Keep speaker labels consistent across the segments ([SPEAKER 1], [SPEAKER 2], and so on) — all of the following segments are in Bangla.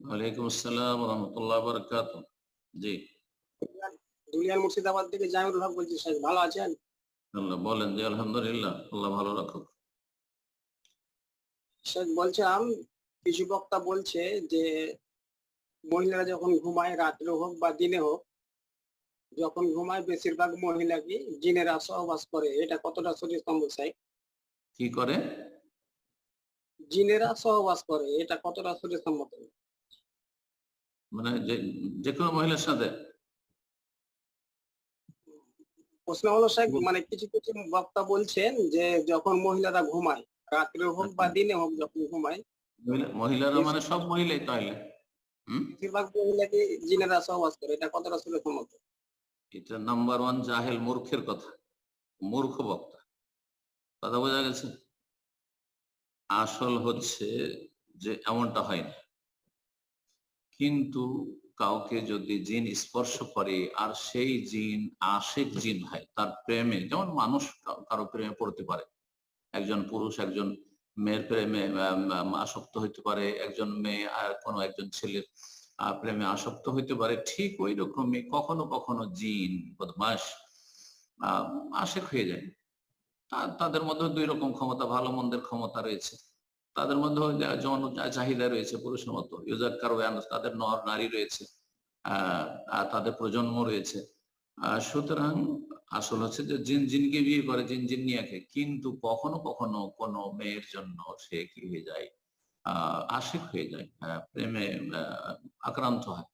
[SPEAKER 1] ওয়ালাইকুম আসসালাম রহমতুল্লাহ বরকাত জি।
[SPEAKER 2] দুলিয়ান মুর্শিদাবাদ থেকে জামিরুল হক বলছি সাহেব ভালো আছেন?
[SPEAKER 1] আল্লাহ বলেন যে আলহামদুলিল্লাহ আল্লাহ ভালো রাখুক।
[SPEAKER 2] বলছিলাম কিছু বক্তা বলছে যে মহিলারা যখন ঘুমায় রাত্রে হোক বা দিনে হোক যখন ঘুমায় বেশিরভাগ মহিলা কি জিনেরা সহবাস করে। এটা কতটা শরীর সম্ভব সাহেব?
[SPEAKER 1] কি করে?
[SPEAKER 2] জিনেরা সহবাস করে এটা কতটা শরীর সম্মত
[SPEAKER 1] মানে যে কোনো মহিলার সাথে।
[SPEAKER 2] প্রশ্ন হলো সাহেব মানে কিছু কিছু বক্তা বলছেন যে যখন মহিলারা ঘুমায় রাত্রে হোক বা দিনে হোক যখন ঘুমায়
[SPEAKER 1] মহিলারা মানে সব মহিলাই তাহলে
[SPEAKER 2] বেশিরভাগ মহিলাকে জিনেরা সহবাস করে এটা কতটা শরীর সম্মত
[SPEAKER 1] এটা নাম্বার ওয়ান জাহেল মূর্খের কথা মূর্খ বক্তা। কথা বোঝা গেছে? আসল হচ্ছে যে এমনটা হয় না কিন্তু কাউকে যদি জিন স্পর্শ করে আর সেই জিন আশেক জিন হয় তার প্রেমে যেমন মানুষ কারও প্রেমে পড়তে পারে। একজন পুরুষ একজন মেয়ের প্রেমে আসক্ত হইতে পারে। একজন মেয়ে আর কোনো একজন ছেলের প্রেমে আসক্ত হইতে পারে। ঠিক ওই রকমই কখনো কখনো জিন বদমাস আহ, আশেক হয়ে যায়। তাদের মধ্যে দুই রকম ক্ষমতা ভালো মন্দের ক্ষমতা রয়েছে। তাদের মধ্যে যৌন চাহিদা রয়েছে পুরুষের মতো ইউজার কারোয়ান তাদের নর নারী রয়েছে আহ তাদের প্রজন্ম রয়েছে। আহ, সুতরাং আসল হচ্ছে যে জিন জিনকে বিয়ে করে জিন জিন জিনিয়াকে কিন্তু কখনো কখনো কোনো মেয়ের জন্য সে কি হয়ে যায় আহ আশিক হয়ে যায় আহ, প্রেমে আক্রান্ত হয়।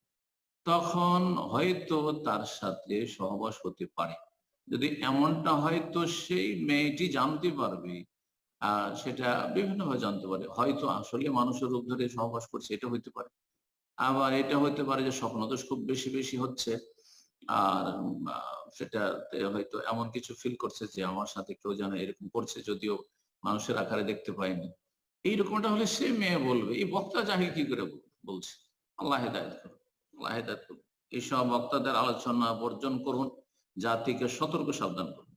[SPEAKER 1] তখন হয়তো তার সাথে সহবাস হতে পারে। যদি এমনটা হয় তো সেই মেয়েটি জানতে পারবে সেটা বিভিন্নভাবে জানতে পারে। হয়তো আসলে মানুষের রূপ ধরে সহবাস করছে, এটা হইতে পারে। আবার এটা হইতে পারে যে স্বপ্নদোষ খুব বেশি বেশি হচ্ছে। আর সেটা হয়তো এমন কিছু ফিল করছে যে আমার সাথে কেউ যেন এরকম করছে, যদিও মানুষের আকারে দেখতে পায়নি এইরকমটা হলে সে মেয়ে বলবে, এই বক্তা জাহিল কি করে বলছে, আল্লাহ হেদায়ত করুন, আল্লাহ হেদায়ত করুন। এইসব বক্তাদের আলোচনা বর্জন করুন, জাতিকে সতর্ক সাবধান করুন।